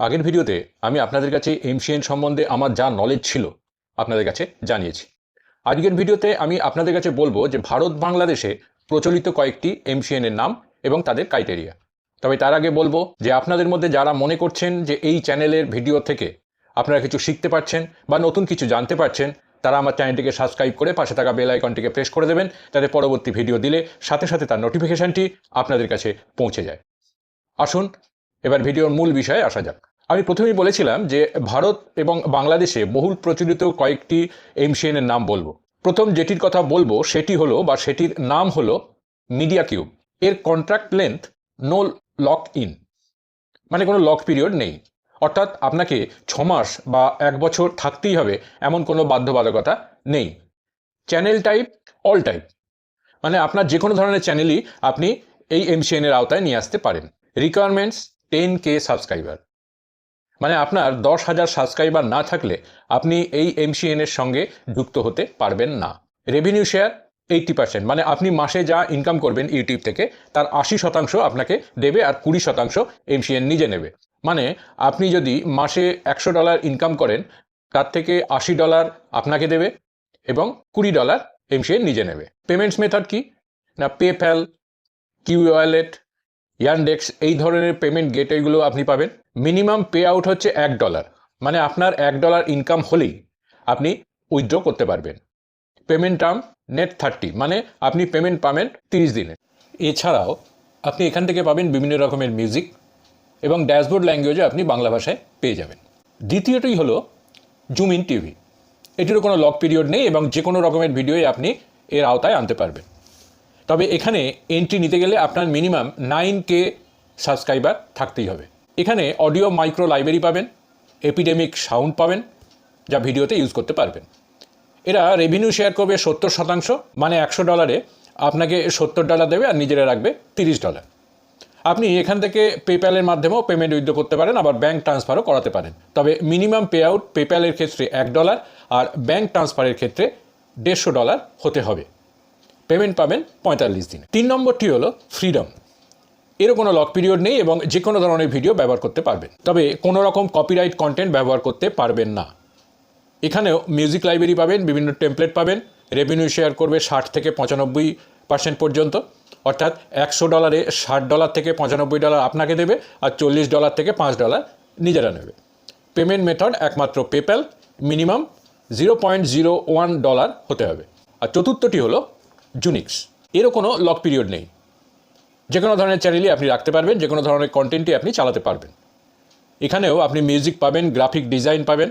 আগের ভিডিওতে আমি আপনাদের কাছে এমসিএন সম্বন্ধে আমার যা নলেজ ছিল আপনাদের কাছে জানিয়েছি। আজকের ভিডিওতে আমি আপনাদের কাছে বলব যে ভারত বাংলাদেশে প্রচলিত কয়েকটি এমসিএন এর নাম এবং তাদের ক্রাইটেরিয়া তবে তার আগে বলব যে আপনাদের মধ্যে যারা মনে করছেন যে এই চ্যানেলের ভিডিও থেকে আপনারা কিছু শিখতে পারছেন বা নতুন কিছু জানতে পারছেন, তারা আমার চ্যানেলটিকে সাবস্ক্রাইব করে পাশে থাকা বেল আইকনটিকে প্রেস করে দেবেন, তাতে পরবর্তী ভিডিও দিলে সাথে সাথে তার নোটিফিকেশনটি আপনাদের কাছে পৌঁছে যায়। আসুন, এবার ভিডিওর মূল বিষয়ে আসা যাক। আমি প্রথমেই বলেছিলাম যে ভারত এবং বাংলাদেশে বহুল প্রচলিত কয়েকটি এমসিএন এর নাম বলব। প্রথম যেটির কথা বলব সেটি হলো বা সেটির নাম হলো মিডিয়া কিউব। এর contract length no lock in. মানে কোনো লক পিরিয়ড নেই। অর্থাৎ আপনাকে ছ মাস বা এক বছর থাকতেই হবে, এমন কোনো বাধ্যবাধকতা নেই। Channel type, all type. মানে আপনার যে কোনো ধরনের চ্যানেলই আপনি এই এমসিএন এর আওতায় নিয়ে আসতে পারেন। Requirements, ten K subscriber. মানে আপনার দশ হাজার সাবস্ক্রাইবার না থাকলে আপনি এই এমসিএন এর সঙ্গে যুক্ত হতে পারবেন না। রেভিনিউ শেয়ার এইটটি পার্সেন্ট মানে আপনি মাসে যা ইনকাম করবেন ইউটিউব থেকে, তার আশি শতাংশ আপনাকে দেবে আর কুড়ি শতাংশ এমসিএন নিজে নেবে। মানে আপনি যদি মাসে একশো ডলার ইনকাম করেন, তার থেকে আশি ডলার আপনাকে দেবে এবং কুড়ি ডলার এমসিএন নিজে নেবে। পেমেন্টস মেথড কি? না পেপ্যাল কিউ ওয়ালেট ইয়ানডেক্স এই ধরনের পেমেন্ট গেটওয়েগুলো আপনি পাবেন। মিনিমাম পে আউট হচ্ছে এক ডলার মানে আপনার এক ডলার ইনকাম হলেই আপনি উইথড্র করতে পারবেন। পেমেন্ট টার্ম নেট থার্টি মানে আপনি পেমেন্ট পাবেন তিরিশ দিনে। এছাড়াও আপনি এখান থেকে পাবেন বিভিন্ন রকমের মিউজিক এবং ড্যাশবোর্ড ল্যাঙ্গুয়েজে আপনি বাংলা ভাষায় পেয়ে যাবেন। দ্বিতীয়টি হলো জুম ইন টিভি এটিরও কোনো লক পিরিয়ড নেই এবং যে কোনো রকমের ভিডিওই আপনি এর আওতায় আনতে পারবেন। তবে এখানে এন্ট্রি নিতে গেলে আপনার মিনিমাম নাইন কে সাবস্ক্রাইবার থাকতেই হবে। এখানে অডিও মাইক্রো লাইব্রেরি পাবেন এপিডেমিক সাউন্ড পাবেন, যা ভিডিওতে ইউজ করতে পারবেন। এরা রেভিনিউ শেয়ার করবে সত্তর শতাংশ মানে একশো ডলারে আপনাকে সত্তর ডলার দেবে আর নিজেরা রাখবে তিরিশ ডলার আপনি এখান থেকে পেপ্যালের মাধ্যমেও পেমেন্ট উইথড্র করতে পারেন, আবার ব্যাঙ্ক ট্রান্সফারও করাতে পারেন। তবে মিনিমাম পে আউট পেপ্যালের ক্ষেত্রে এক ডলার আর ব্যাঙ্ক ট্রান্সফারের ক্ষেত্রে দেড়শো ডলার হতে হবে। পেমেন্ট পাবেন পঁয়তাল্লিশ দিনে। তিন নম্বরটি হলো ফ্রিডম এরও কোনো লক পিরিয়ড নেই এবং যে কোনো ধরনের ভিডিও ব্যবহার করতে পারবেন। তবে কোনো রকম কপিরাইট কন্টেন্ট ব্যবহার করতে পারবেন না। এখানেও মিউজিক লাইব্রেরি পাবেন, বিভিন্ন টেমপ্লেট পাবেন রেভিনিউ শেয়ার করবে ষাট থেকে পঁচানব্বই পার্সেন্ট পর্যন্ত। অর্থাৎ একশো ডলারে ষাট ডলার থেকে পঁচানব্বই ডলার আপনাকে দেবে আর চল্লিশ ডলার থেকে পাঁচ ডলার নিজেরা নেবে। পেমেন্ট মেথড একমাত্র PayPal minimum zero point zero one dollar হতে হবে। আর চতুর্থটি হলো জুনিক্স এরও কোনো লক পিরিয়ড নেই। যে কোনো ধরনের চ্যানেলই আপনি রাখতে পারবেন যে কোনো ধরনের কন্টেন্টই আপনি চালাতে পারবেন। এখানেও আপনি মিউজিক পাবেন গ্রাফিক ডিজাইন পাবেন,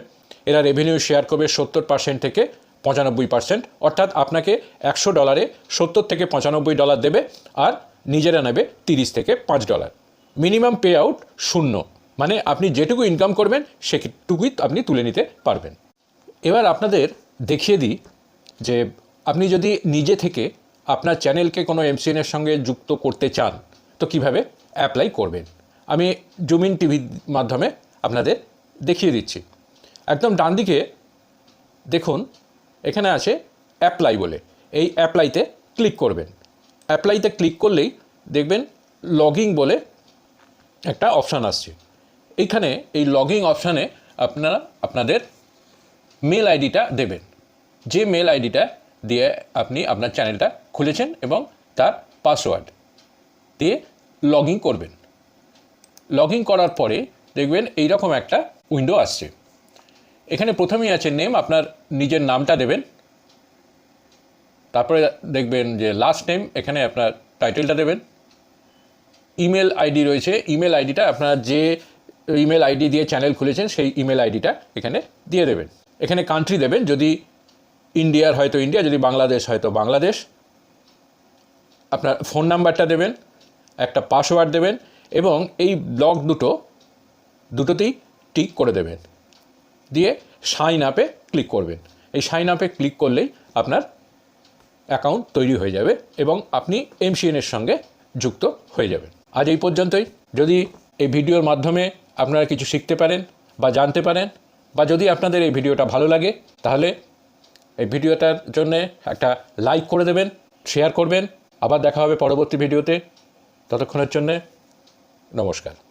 এরা রেভিনিউ শেয়ার করবে সত্তর পার্সেন্ট থেকে পঁচানব্বই পার্সেন্ট অর্থাৎ আপনাকে একশো ডলারে সত্তর থেকে পঁচানব্বই ডলার দেবে আর নিজেরা নেবে তিরিশ থেকে পাঁচ ডলার মিনিমাম পে আউট শূন্য। মানে আপনি যেটুকু ইনকাম করবেন, সেটুকুই আপনি তুলে নিতে পারবেন। এবার আপনাদের দেখিয়ে দিই যে আপনি যদি নিজে থেকে আপনার চ্যানেলকে কোনো এমসিএনের সঙ্গে যুক্ত করতে চান, তো কীভাবে? অ্যাপ্লাই করবেন। আমি জুমিন টিভির মাধ্যমে আপনাদের দেখিয়ে দিচ্ছি। একদম ডান দিকে দেখুন, এখানে আছে অ্যাপ্লাই বলে। এই অ্যাপ্লাইতে ক্লিক করবেন। অ্যাপ্লাইতে ক্লিক করলেই দেখবেন লগিং বলে একটা অপশান আসছে। এইখানে এই লগিং অপশানে আপনারা আপনাদের মেল আইডিটা দেবেন। যে মেল আইডিটা দিয়ে আপনি আপনার চ্যানেলটা খুলেছেন এবং তার পাসওয়ার্ড দিয়ে লগ ইন করবেন। লগ ইন করার পরে দেখবেন এইরকম একটা উইন্ডো আসছে। এখানে প্রথমেই আছে নেম আপনার নিজের নামটা দেবেন। তারপরে দেখবেন যে লাস্ট নেম এখানে আপনার টাইটেলটা দেবেন। ইমেল আইডি রয়েছে ইমেল আইডিটা আপনার যে ইমেল আইডি দিয়ে চ্যানেল খুলেছেন, সেই ইমেল আইডিটা এখানে দিয়ে দেবেন। এখানে কান্ট্রি দেবেন, যদি ইন্ডিয়ার হয়তো ইন্ডিয়া, যদি বাংলাদেশ হয়তো বাংলাদেশ। আপনার ফোন নাম্বারটা দেবেন, একটা পাসওয়ার্ড দেবেন, এবং এই ব্লগ দুটো, দুটোতেই টিক করে দেবেন। দিয়ে সাইন আপে ক্লিক করবেন। এই সাইন আপে ক্লিক করলেই আপনার অ্যাকাউন্ট তৈরি হয়ে যাবে এবং আপনি এমসিএনের সঙ্গে যুক্ত হয়ে যাবেন। আজ এই পর্যন্তই। যদি এই ভিডিওর মাধ্যমে আপনারা কিছু শিখতে পারেন বা জানতে পারেন, বা যদি আপনাদের এই ভিডিওটা ভালো লাগে, তাহলে এই ভিডিওটার জন্যে একটা লাইক করে দেবেন শেয়ার করবেন। আবার দেখা হবে পরবর্তী ভিডিওতে। ততক্ষণের জন্যে নমস্কার।